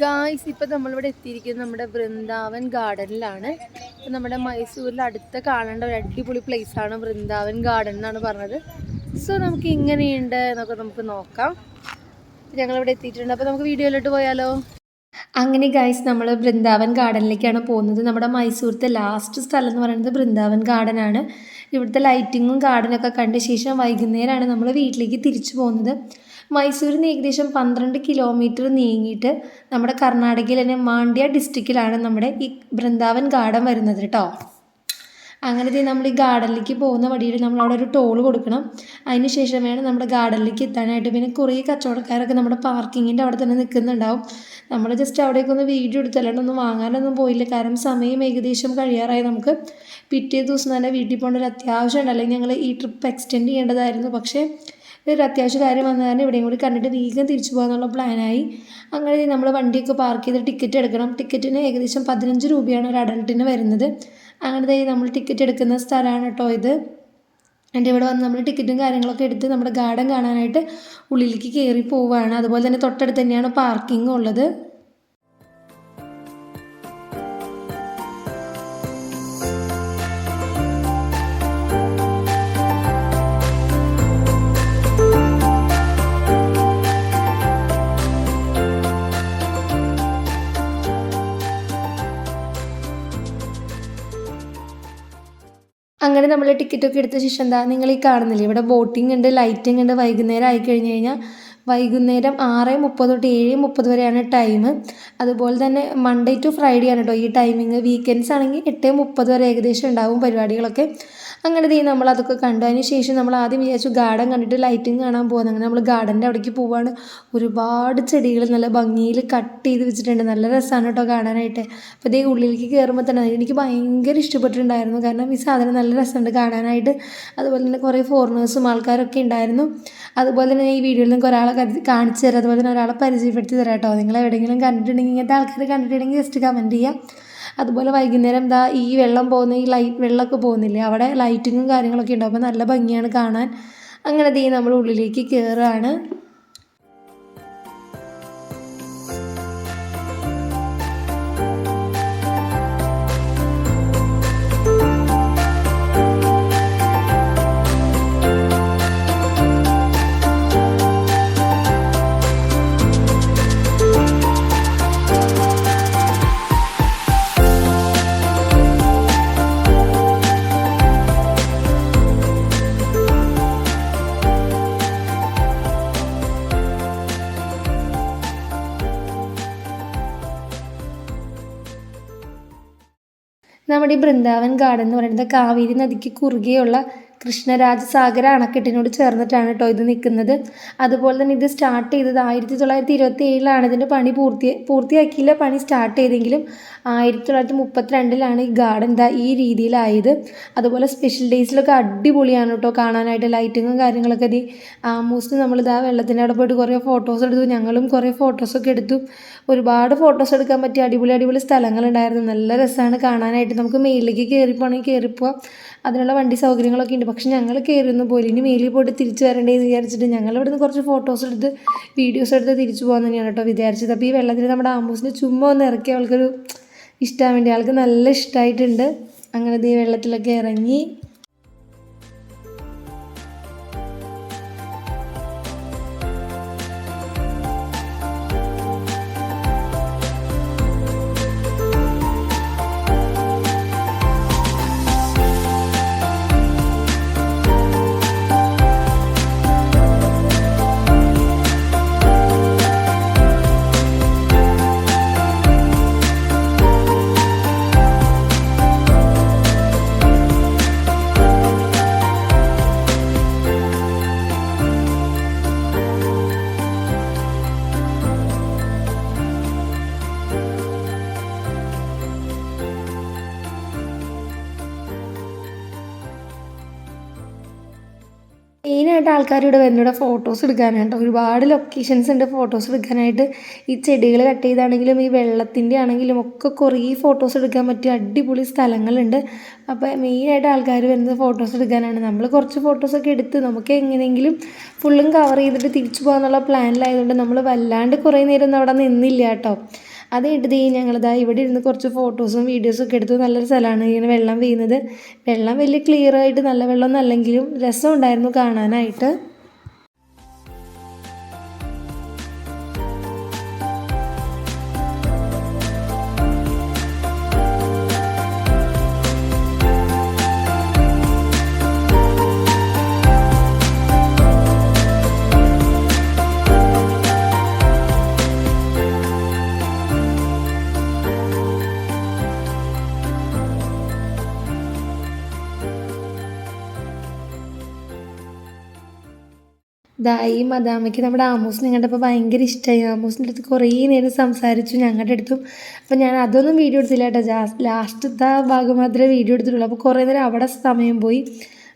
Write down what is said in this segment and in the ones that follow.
Guys ഇപ്പം നമ്മളിവിടെ എത്തിയിരിക്കുന്നത് നമ്മുടെ വൃന്ദാവൻ ഗാർഡനിലാണ്. ഇപ്പം നമ്മുടെ മൈസൂരിൽ അടുത്ത കാണേണ്ട ഒരു അടിപൊളി ആണ് വൃന്ദാവൻ ഗാർഡൻ എന്നാണ് പറഞ്ഞത്. സോ നമുക്ക് ഇങ്ങനെയുണ്ട് എന്നൊക്കെ നമുക്ക് നോക്കാം. ഞങ്ങളിവിടെ എത്തിയിട്ടുണ്ട്. അപ്പോൾ നമുക്ക് വീഡിയോയിലോട്ട് പോയാലോ? അങ്ങനെ ഗൈസ് നമ്മൾ വൃന്ദാവൻ ഗാർഡനിലേക്കാണ് പോകുന്നത്. നമ്മുടെ മൈസൂരത്തെ ലാസ്റ്റ് സ്ഥലം എന്ന് പറയുന്നത് വൃന്ദാവൻ ഗാർഡൻ ആണ്. ഇവിടുത്തെ ലൈറ്റിങ്ങും ഗാർഡനൊക്കെ കണ്ട ശേഷം വൈകുന്നേരമാണ് നമ്മൾ വീട്ടിലേക്ക് തിരിച്ചു പോകുന്നത്. മൈസൂരിൽ നിന്ന് ഏകദേശം പന്ത്രണ്ട് കിലോമീറ്റർ നീങ്ങിയിട്ട് നമ്മുടെ കർണാടകയിൽ തന്നെ മാണ്ഡ്യ ഡിസ്ട്രിക്റ്റിലാണ് നമ്മുടെ ഈ ബൃന്ദാവൻ ഗാർഡൻ വരുന്നത് കേട്ടോ അങ്ങനെ നമ്മൾ ഈ ഗാർഡനിലേക്ക് പോകുന്ന വഴിയിൽ നമ്മൾ അവിടെ ഒരു ടോൾ കൊടുക്കണം. അതിന് ശേഷം വേണം നമ്മുടെ ഗാർഡനിലേക്ക് എത്താനായിട്ട്. പിന്നെ കുറേ കച്ചവടക്കാരൊക്കെ നമ്മുടെ പാർക്കിങ്ങിന്റെ അവിടെ തന്നെ നിൽക്കുന്നുണ്ടാവും. നമ്മൾ ജസ്റ്റ് അവിടേക്ക് ഒന്ന് വീഡിയോ എടുത്തല്ലാണ്ട് ഒന്നും വാങ്ങാനൊന്നും പോയില്ല. കാരണം സമയം ഏകദേശം കഴിയാറായി നമുക്ക്. പിറ്റേ ദിവസം തന്നെ വീട്ടിൽ പോകേണ്ട ഒരു അത്യാവശ്യം ഉണ്ടല്ലെങ്കിൽ ഞങ്ങൾ ഈ ട്രിപ്പ് എക്സ്റ്റെൻഡ് ചെയ്യേണ്ടതായിരുന്നു. പക്ഷേ ഒരു അത്യാവശ്യ കാര്യം വന്നു തന്നെ ഇവിടെയും കൂടി കണ്ടിട്ട് വേഗം തിരിച്ചു പോകാന്നുള്ള പ്ലാനായി അങ്ങനെ നമ്മൾ വണ്ടിയൊക്കെ പാർക്ക് ചെയ്ത് ടിക്കറ്റ് എടുക്കണം. ടിക്കറ്റിന് ഏകദേശം പതിനഞ്ച് രൂപയാണ് ഒരു അഡൾട്ടിന് വരുന്നത്. അങ്ങനെ നമ്മൾ ടിക്കറ്റ് എടുക്കുന്ന സ്ഥലമാണ് കേട്ടോ ഇത്. എന്റെ ഇവിടെ വന്ന് നമ്മൾ ടിക്കറ്റും കാര്യങ്ങളൊക്കെ എടുത്ത് നമ്മുടെ ഗാർഡൻ കാണാനായിട്ട് ഉള്ളിലേക്ക് കയറി പോവുകയാണ് അതുപോലെ തന്നെ തൊട്ടടുത്ത് തന്നെയാണ് പാർക്കിംഗ് ഉള്ളത്. അങ്ങനെ നമ്മൾ ടിക്കറ്റ് ഒക്കെ എടുത്ത ശേഷം എന്താ നിങ്ങൾ ഈ കാണുന്നില്ലേ? ഇവിടെ ബോട്ടിംഗ് ഉണ്ട് ലൈറ്റിംഗ് ഉണ്ട് വൈകുന്നേരം ആയി കഴിഞ്ഞ് കഴിഞ്ഞാൽ വൈകുന്നേരം ആറ് മുപ്പത് തൊട്ട് ഏഴ് മുപ്പത് വരെയാണ് ടൈം. അതുപോലെ തന്നെ മൺഡേ ടു ഫ്രൈഡേ ആണ് കേട്ടോ ഈ ടൈമിങ് വീക്കെൻഡ്സ് ആണെങ്കിൽ എട്ട് മുപ്പത് വരെ ഏകദേശം ഉണ്ടാവും പരിപാടികളൊക്കെ. അങ്ങനെ ദേ നമ്മൾ അതൊക്കെ കണ്ടു. അതിന് ശേഷം നമ്മൾ ആദ്യം വിചാരിച്ചു ഗാർഡൻ കണ്ടിട്ട് ലൈറ്റിംഗ് കാണാൻ പോകുന്നത് അങ്ങനെ നമ്മൾ ഗാർഡന്റെ അവിടേക്ക് പോവാണ്. ഒരുപാട് ചെടികൾ നല്ല ഭംഗിയിൽ കട്ട് ചെയ്ത് വെച്ചിട്ടുണ്ട്. നല്ല രസമാണ് കേട്ടോ കാണാനായിട്ട്. അപ്പോൾ ഇതേ ഉള്ളിലേക്ക് കയറുമ്പോൾ തന്നെ എനിക്ക് ഭയങ്കര ഇഷ്ടപ്പെട്ടിട്ടുണ്ടായിരുന്നു. കാരണം ഈ സാധനം നല്ല രസമുണ്ട് കാണാനായിട്ട്. അതുപോലെ തന്നെ കുറേ ഫോറിനേഴ്സും ആൾക്കാരൊക്കെ ഉണ്ടായിരുന്നു. അതുപോലെ തന്നെ ഈ വീഡിയോയിൽ നിങ്ങൾക്ക് ഒരാളെ കാണിച്ചു തരാം. അതുപോലെ തന്നെ ഒരാളെ പരിചയപ്പെടുത്തി തരാം കേട്ടോ. നിങ്ങൾ എവിടെയെങ്കിലും കണ്ടിട്ടുണ്ടെങ്കിൽ ഇങ്ങനത്തെ ആൾക്കാർ കണ്ടിട്ടുണ്ടെങ്കിൽ ജസ്റ്റ് കമന്റ് ചെയ്യാം. അതുപോലെ വൈകുന്നേരം എന്താ ഈ വെള്ളം പോകുന്ന ഈ ലൈറ്റ് വെള്ളമൊക്കെ പോകുന്നില്ലേ അവിടെ ലൈറ്റിങ്ങും കാര്യങ്ങളൊക്കെ ഉണ്ടാവും അപ്പോൾ നല്ല ഭംഗിയാണ് കാണാൻ. അങ്ങനെ ദേ നമ്മൾ ഉള്ളിലേക്ക് കയറുകയാണ് നമ്മുടെ ഈ ബൃന്ദാവൻ ഗാർഡൻ എന്ന് പറയുന്നത് കാവേരി നദിക്ക് കുറുകെയുള്ള കൃഷ്ണരാജസാഗര അണക്കെട്ടിനോട് ചേർന്നിട്ടാണ് കേട്ടോ ഇത് നിൽക്കുന്നത് അതുപോലെ തന്നെ ഇത് സ്റ്റാർട്ട് ചെയ്തത് ആയിരത്തി തൊള്ളായിരത്തി ഇരുപത്തി ഏഴിലാണ് ഇതിന്റെ പണി പൂർത്തി പൂർത്തിയാക്കിയില്ല. പണി സ്റ്റാർട്ട് ചെയ്തെങ്കിലും ആയിരത്തി തൊള്ളായിരത്തി മുപ്പത്തിരണ്ടിലാണ് ഈ ഗാർഡൻ ദാ ഈ രീതിയിലായത്. അതുപോലെ സ്പെഷ്യൽ ഡേയ്സിലൊക്കെ അടിപൊളിയാണ് കേട്ടോ കാണാനായിട്ട്. ലൈറ്റിങ്ങും കാര്യങ്ങളൊക്കെ ഇത് ആൾമോസ്റ്റ് നമ്മൾ ഇതാ വെള്ളത്തിന്റെ അവിടെ പോയിട്ട് കുറേ ഫോട്ടോസ് എടുത്തു. ഞങ്ങളും കുറേ ഫോട്ടോസൊക്കെ എടുത്തു. ഒരുപാട് ഫോട്ടോസ് എടുക്കാൻ പറ്റിയ അടിപൊളി അടിപൊളി സ്ഥലങ്ങളുണ്ടായിരുന്നു. നല്ല രസമാണ് കാണാനായിട്ട്. നമുക്ക് മേലിലേക്ക് കയറിപ്പോണെങ്കിൽ കയറിപ്പോവാം അതിനുള്ള വണ്ടി സൗകര്യങ്ങളൊക്കെ ഉണ്ട്. പക്ഷെ ഞങ്ങൾ കയറിയൊന്നും പോലെ ഇനി മേലിൽ പോയിട്ട് തിരിച്ചു വരണ്ടേന്ന് വിചാരിച്ചിട്ട് ഞങ്ങൾ ഇവിടുന്ന് കുറച്ച് ഫോട്ടോസ് എടുത്ത് വീഡിയോസ് എടുത്ത് തിരിച്ചു പോകാൻ തന്നെയാണ് കേട്ടോ വിചാരിച്ചത്. അപ്പോൾ ഈ വെള്ളത്തിൽ നമ്മുടെ ആമൂസിനെ ചുമ്മാ ഒന്ന് ഇറക്കി അവൾക്കൊരു ഇഷ്ടമാൻ വേണ്ടി ആൾക്ക് നല്ല ഇഷ്ടമായിട്ടുണ്ട് അങ്ങനെ ഈ വെള്ളത്തിലൊക്കെ ഇറങ്ങി. മെയിനായിട്ട് ആൾക്കാർ ഇവിടെ വരുന്നത് ഫോട്ടോസ് എടുക്കാനായിട്ട് ഒരുപാട് ലൊക്കേഷൻസ് ഉണ്ട് ഫോട്ടോസ് എടുക്കാനായിട്ട്. ഈ ചെടികൾ കട്ട് ചെയ്താണെങ്കിലും ഈ വെള്ളത്തിന്റെ ആണെങ്കിലും ഒക്കെ കുറേ ഫോട്ടോസ് എടുക്കാൻ പറ്റിയ അടിപൊളി സ്ഥലങ്ങളുണ്ട്. അപ്പോൾ മെയിനായിട്ട് ആൾക്കാർ വരുന്നത് ഫോട്ടോസ് എടുക്കാനാണ്. നമ്മൾ കുറച്ച് ഫോട്ടോസൊക്കെ എടുത്ത് നമുക്ക് എങ്ങനെയെങ്കിലും ഫുള്ളും കവർ ചെയ്തിട്ട് തിരിച്ചു പോകാമെന്നുള്ള പ്ലാനിലായതുകൊണ്ട് നമ്മൾ വല്ലാണ്ട് കുറേ നേരം ഒന്നും അവിടെ നിന്നില്ല കേട്ടോ. അത് കഴിഞ്ഞിട്ട് ഞങ്ങളിതാ ഇവിടെ ഇരുന്ന് കുറച്ച് ഫോട്ടോസും വീഡിയോസും ഒക്കെ എടുത്തു നല്ലൊരു സ്ഥലമാണ്. ഇങ്ങനെ വെള്ളം വീഴുന്നത് വെള്ളം വലിയ ക്ലിയർ ആയിട്ട് നല്ല വെള്ളമൊന്നും അല്ലെങ്കിലും രസമുണ്ടായിരുന്നു കാണാനായിട്ട്. ദാ ഈ മദാമയ്ക്ക് നമ്മുടെ ആമൂസിനെ കണ്ടപ്പോൾ ഭയങ്കര ഇഷ്ടമായി ആമൂസിന്റെ അടുത്ത് കുറേ നേരം സംസാരിച്ചു ഞങ്ങളുടെ അടുത്തും. അപ്പോൾ ഞാൻ അതൊന്നും വീഡിയോ എടുത്തില്ല കേട്ടോ. ലാസ്റ്റത്തെ ഭാഗം മാത്രമേ വീഡിയോ എടുത്തിട്ടുള്ളൂ. അപ്പോൾ കുറേ നേരം അവിടെ സമയം പോയി.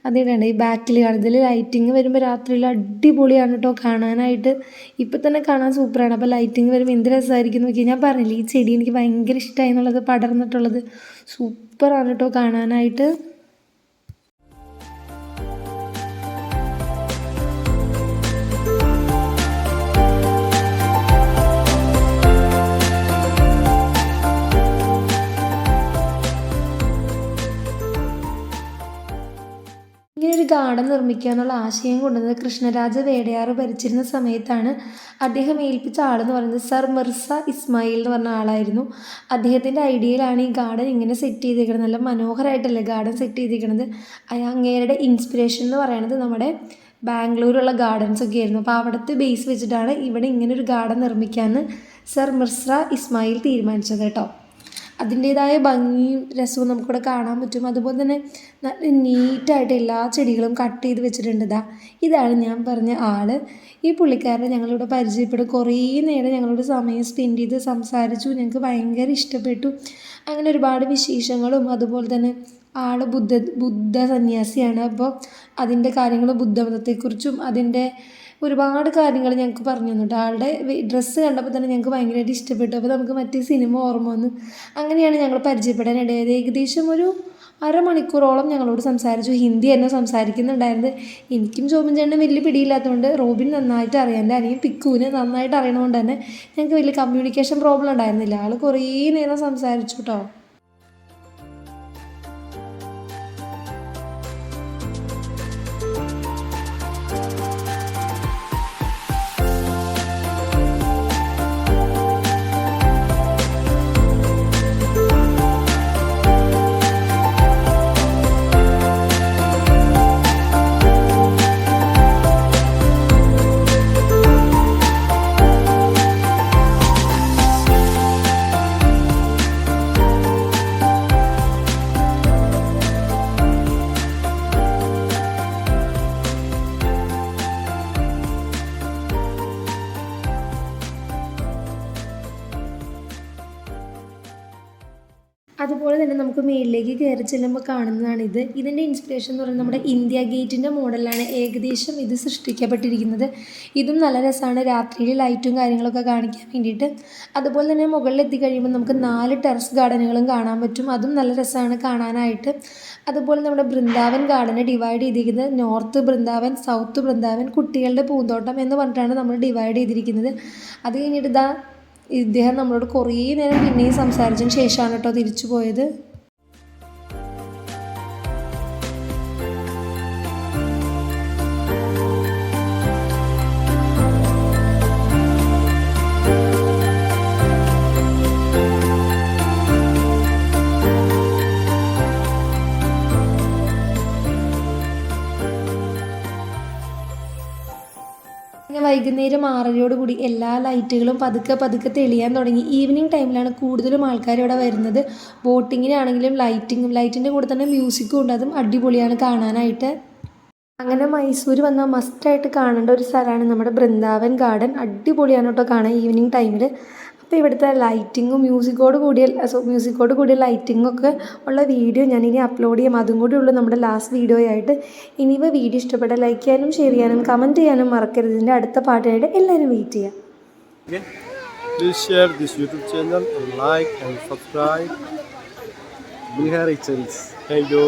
അതിനാണ് ഈ ബാക്കിൽ കാണുന്നത്? ഇതിൽ ലൈറ്റിങ് വരുമ്പോൾ രാത്രിയിൽ അടിപൊളിയാണ് കേട്ടോ കാണാനായിട്ട്. ഇപ്പം തന്നെ കാണാൻ സൂപ്പറാണ്. അപ്പോൾ ലൈറ്റിങ് വരുമ്പോൾ എന്ത് രസമായിരിക്കും നോക്കി ഞാൻ പറഞ്ഞില്ലേ ഈ ചെടി എനിക്ക് ഭയങ്കര ഇഷ്ടമായി എന്നുള്ളത് പടർന്നിട്ടുള്ളത്. സൂപ്പറാണ് കേട്ടോ കാണാനായിട്ട്. ഗാർഡൻ നിർമ്മിക്കുക എന്നുള്ള ആശയം കൊണ്ടുവന്നത് കൃഷ്ണരാജ വേടയാറ് ഭരിച്ചിരുന്ന സമയത്താണ് അദ്ദേഹം ഏൽപ്പിച്ച ആളെന്ന് പറയുന്നത് സർ മിർസ ഇസ്മായിൽ എന്ന് പറഞ്ഞ ആളായിരുന്നു. അദ്ദേഹത്തിന്റെ ഐഡിയയിലാണ് ഈ ഗാർഡൻ ഇങ്ങനെ സെറ്റ് ചെയ്തിരിക്കുന്നത് നല്ല മനോഹരമായിട്ടല്ലേ ഗാർഡൻ സെറ്റ് ചെയ്തിരിക്കുന്നത് അങ്ങേരുടെ ഇൻസ്പിറേഷൻ എന്ന് പറയുന്നത് നമ്മുടെ ബാംഗ്ലൂരുള്ള ഗാർഡൻസ് ഒക്കെ ആയിരുന്നു. അപ്പോൾ അവിടുത്തെ ബേസ് വെച്ചിട്ടാണ് ഇവിടെ ഇങ്ങനെ ഒരു ഗാർഡൻ നിർമ്മിക്കാമെന്ന് സർ മിർസ ഇസ്മായിൽ തീരുമാനിച്ചത് കേട്ടോ. അതിന്റേതായ ഭംഗിയും രസവും നമുക്കിവിടെ കാണാൻ പറ്റും. അതുപോലെ തന്നെ നല്ല നീറ്റായിട്ട് എല്ലാ ചെടികളും കട്ട് ചെയ്ത് വെച്ചിട്ടുണ്ട്. ഇതാ ഇതാണ് ഞാൻ പറഞ്ഞ ആൾ ഈ പുള്ളിക്കാരനെ ഞങ്ങളിവിടെ പരിചയപ്പെടും. കുറേ നേരം ഞങ്ങളോട് സമയം സ്പെൻഡ് ചെയ്ത് സംസാരിച്ചു. ഞങ്ങൾക്ക് ഭയങ്കര ഇഷ്ടപ്പെട്ടു. അങ്ങനെ ഒരുപാട് വിശേഷങ്ങളും അതുപോലെ തന്നെ ആൾ ബുദ്ധ ബുദ്ധ സന്യാസിയാണ്. അപ്പോൾ അതിന്റെ കാര്യങ്ങൾ ബുദ്ധമതത്തെക്കുറിച്ചും അതിന്റെ ഒരുപാട് കാര്യങ്ങൾ ഞങ്ങൾക്ക് പറഞ്ഞു തന്നു ആളുടെ ഡ്രസ്സ് കണ്ടപ്പോൾ തന്നെ ഞങ്ങൾക്ക് ഭയങ്കരമായിട്ട് ഇഷ്ടപ്പെട്ടു. അപ്പോൾ നമുക്ക് മറ്റേ സിനിമ ഓർമ്മ വന്നു. അങ്ങനെയാണ് ഞങ്ങൾ പരിചയപ്പെടാനിടയായത് ഏകദേശം ഒരു അരമണിക്കൂറോളം ഞങ്ങളോട് സംസാരിച്ചു. ഹിന്ദി തന്നെ സംസാരിക്കുന്നുണ്ടായിരുന്നത്. എനിക്കും ശോഭൻ ചേട്ടനും വലിയ പിടിയില്ലാത്തതുകൊണ്ട് റോബിൻ നന്നായിട്ട് അറിയാം. എന്റെ അനിയൻ പിക്കുവിന് നന്നായിട്ട് അറിയണതുകൊണ്ട് തന്നെ ഞങ്ങൾക്ക് വലിയ കമ്മ്യൂണിക്കേഷൻ പ്രോബ്ലം ഉണ്ടായിരുന്നില്ല. ആൾ കുറേ നേരം സംസാരിച്ചു കേട്ടോ നമുക്ക് മേളിലേക്ക് കയറി ചെല്ലുമ്പോൾ കാണുന്നതാണ് ഇത്. ഇതിന്റെ ഇൻസ്പിറേഷൻ എന്ന് പറയുന്നത് നമ്മുടെ ഇന്ത്യ ഗേറ്റിന്റെ മോഡലാണ് ഏകദേശം ഇത് സൃഷ്ടിക്കപ്പെട്ടിരിക്കുന്നത്. ഇതും നല്ല രസമാണ്. രാത്രിയിൽ ലൈറ്റും കാര്യങ്ങളൊക്കെ കാണിക്കാൻ വേണ്ടിയിട്ട്. അതുപോലെ തന്നെ മുകളിൽ എത്തിക്കഴിയുമ്പോൾ നമുക്ക് നാല് ടെറസ് ഗാർഡനുകളും കാണാൻ പറ്റും. അതും നല്ല രസമാണ് കാണാനായിട്ട്. അതുപോലെ നമ്മുടെ ബൃന്ദാവൻ ഗാർഡനെ ഡിവൈഡ് ചെയ്തിരിക്കുന്നത് നോർത്ത് ബൃന്ദാവൻ സൗത്ത് ബൃന്ദാവൻ കുട്ടികളുടെ പൂന്തോട്ടം എന്ന് പറഞ്ഞിട്ടാണ് നമ്മൾ ഡിവൈഡ് ചെയ്തിരിക്കുന്നത്. അത് കഴിഞ്ഞിട്ട് ഇതാ ഇദ്ദേഹം നമ്മളോട് കുറേ നേരം പിന്നെയും സംസാരിച്ചതിന് ശേഷമാണ് കേട്ടോ തിരിച്ചു പോയത്. വൈകുന്നേരം ആറരയോട് കൂടി എല്ലാ ലൈറ്റുകളും പതുക്കെ പതുക്കെ തെളിയാൻ തുടങ്ങി. ഈവനിങ് ടൈമിലാണ് കൂടുതലും ആൾക്കാർ ഇവിടെ വരുന്നത്. ബോട്ടിങ്ങിനാണെങ്കിലും ലൈറ്റിങ്ങും ലൈറ്റിന്റെ കൂടെ തന്നെ മ്യൂസിക്കും ഉണ്ട്. അതും അടിപൊളിയാണ് കാണാനായിട്ട്. അങ്ങനെ മൈസൂർ വന്നാൽ മസ്റ്റായിട്ട് കാണേണ്ട ഒരു സ്ഥലമാണ് നമ്മുടെ ബൃന്ദാവൻ ഗാർഡൻ. അടിപൊളിയാണ് കേട്ടോ കാണാൻ ഈവനിങ് ടൈമിൽ അപ്പോൾ ഇവിടുത്തെ ലൈറ്റിങ്ങും മ്യൂസിക്കോട് കൂടിയ സോ മ്യൂസിക്കോട് കൂടിയ ലൈറ്റിങ്ങും ഒക്കെ ഉള്ള വീഡിയോ ഞാനിനി അപ്ലോഡ് ചെയ്യാം അതും കൂടി ഉള്ളൂ നമ്മുടെ ലാസ്റ്റ് വീഡിയോ ആയിട്ട് ഇനിയിപ്പോൾ വീഡിയോ ഇഷ്ടപ്പെട്ട ലൈക്ക് ചെയ്യാനും ഷെയർ ചെയ്യാനും കമന്റ് ചെയ്യാനും മറക്കരുത് ഇതിന്റെ അടുത്ത പാട്ടായിട്ട് എല്ലാവരും വെയിറ്റ് ചെയ്യാം? Please share this YouTube channel and like and subscribe. Bihar Thank you.